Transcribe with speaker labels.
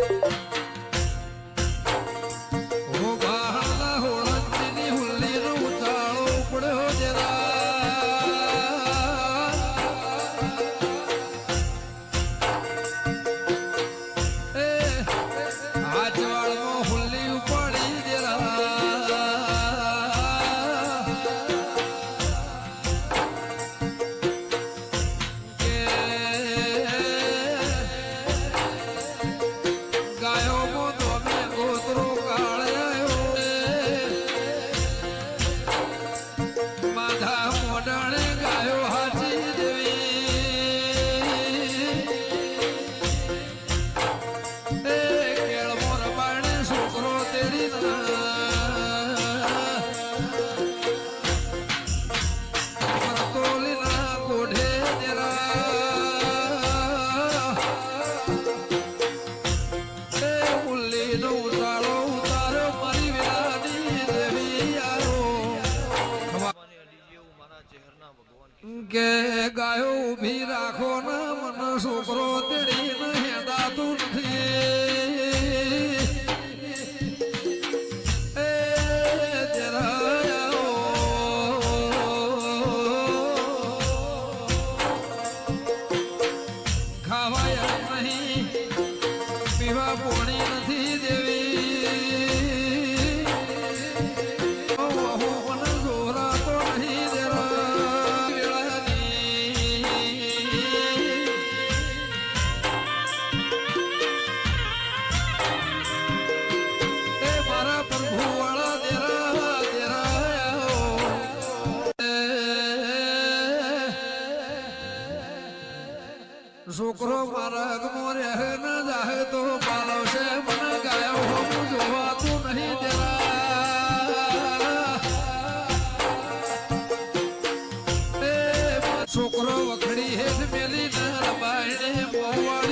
Speaker 1: thank you. મોઢાણે ગાયો હાચી દેવી. એ કેળ મોર બાણે છોકરો તેડી કે ગાયો ઊભી રાખો ને મને છોકરો તેડીને હેડાતું નથી. ખાવાય નહીં પીવા પોણી છોકરો મારા મોરે ન જાહે તો પાલવશે મને ગાયો હું જોવાતું નહીં તેરા. છોકરો વખડી હેઠ મેલી ન રમાયણે મોવાડ